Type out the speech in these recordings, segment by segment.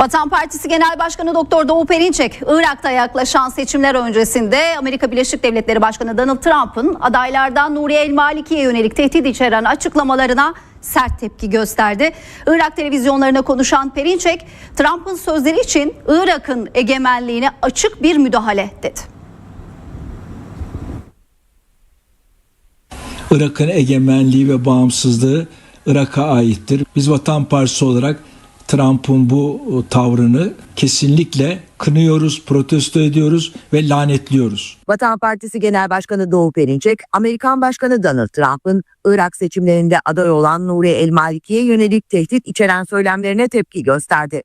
Vatan Partisi Genel Başkanı Doktor Doğu Perinçek, Irak'ta yaklaşan seçimler öncesinde Amerika Birleşik Devletleri Başkanı Donald Trump'ın adaylardan Nuriye El Maliki'ye yönelik tehdit içeren açıklamalarına sert tepki gösterdi. Irak televizyonlarına konuşan Perinçek, Trump'ın sözleri için Irak'ın egemenliğine açık bir müdahale dedi. Irak'ın egemenliği ve bağımsızlığı Irak'a aittir. Biz Vatan Partisi olarak Trump'ın bu tavrını kesinlikle kınıyoruz, protesto ediyoruz ve lanetliyoruz. Vatan Partisi Genel Başkanı Doğu Perinçek, Amerikan Başkanı Donald Trump'ın Irak seçimlerinde aday olan Nuri El Maliki'ye yönelik tehdit içeren söylemlerine tepki gösterdi.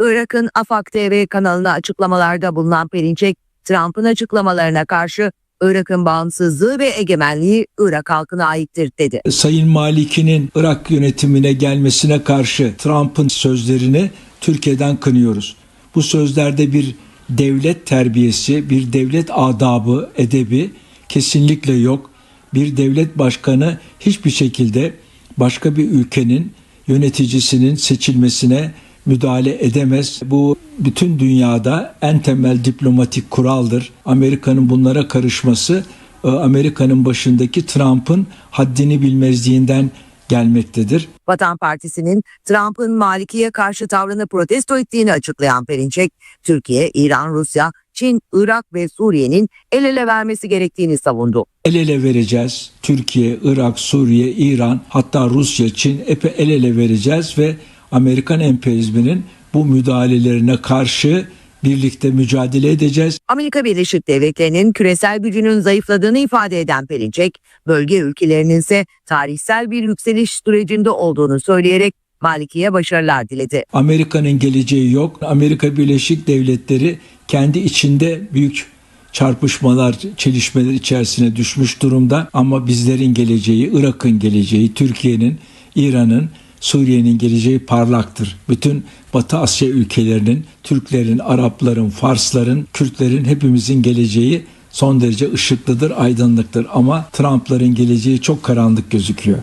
Irak'ın Afak TV kanalına açıklamalarda bulunan Perinçek, Trump'ın açıklamalarına karşı Irak'ın bağımsızlığı ve egemenliği Irak halkına aittir dedi. Sayın Maliki'nin Irak yönetimine gelmesine karşı Trump'ın sözlerini Türkiye'den kınıyoruz. Bu sözlerde bir devlet terbiyesi, bir devlet adabı, edebi kesinlikle yok. Bir devlet başkanı hiçbir şekilde başka bir ülkenin yöneticisinin seçilmesine müdahale edemez. Bu bütün dünyada en temel diplomatik kuraldır. Amerika'nın bunlara karışması e, Amerika'nın başındaki Trump'ın haddini bilmezliğinden gelmektedir. Vatan Partisi'nin Trump'ın Maliki'ye karşı tavrını protesto ettiğini açıklayan Perinçek, Türkiye, İran, Rusya, Çin, Irak ve Suriye'nin el ele vermesi gerektiğini savundu. El ele vereceğiz. Türkiye, Irak, Suriye, İran hatta Rusya, Çin epey el ele vereceğiz ve Amerikan emperyalizminin bu müdahalelerine karşı birlikte mücadele edeceğiz. Amerika Birleşik Devletleri'nin küresel gücünün zayıfladığını ifade eden Perinçek, bölge ülkelerinin ise tarihsel bir yükseliş sürecinde olduğunu söyleyerek Maliki'ye başarılar diledi. Amerika'nın geleceği yok. Amerika Birleşik Devletleri kendi içinde büyük çarpışmalar, çelişmeler içerisine düşmüş durumda ama bizlerin geleceği, Irak'ın geleceği, Türkiye'nin, İran'ın, Suriye'nin geleceği parlaktır. Bütün Batı Asya ülkelerinin, Türklerin, Arapların, Farsların, Kürtlerin hepimizin geleceği son derece ışıklıdır, aydınlıktır ama Trump'ların geleceği çok karanlık gözüküyor.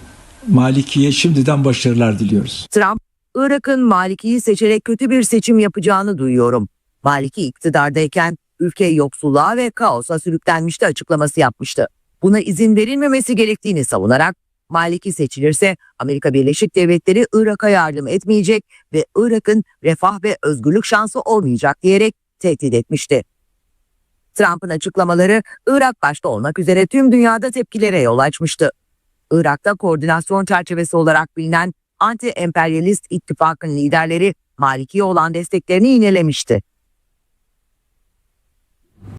Maliki'ye şimdiden başarılar diliyoruz. Trump, Irak'ın Maliki'yi seçerek kötü bir seçim yapacağını duyuyorum. Maliki iktidardayken ülke yoksulluğa ve kaosa sürüklenmişti açıklaması yapmıştı. Buna izin verilmemesi gerektiğini savunarak Maliki seçilirse Amerika Birleşik Devletleri Irak'a yardım etmeyecek ve Irak'ın refah ve özgürlük şansı olmayacak diyerek tehdit etmişti. Trump'ın açıklamaları Irak başta olmak üzere tüm dünyada tepkilere yol açmıştı. Irak'ta koordinasyon çerçevesi olarak bilinen anti-emperyalist ittifakın liderleri Maliki'ye olan desteklerini yinelemişti.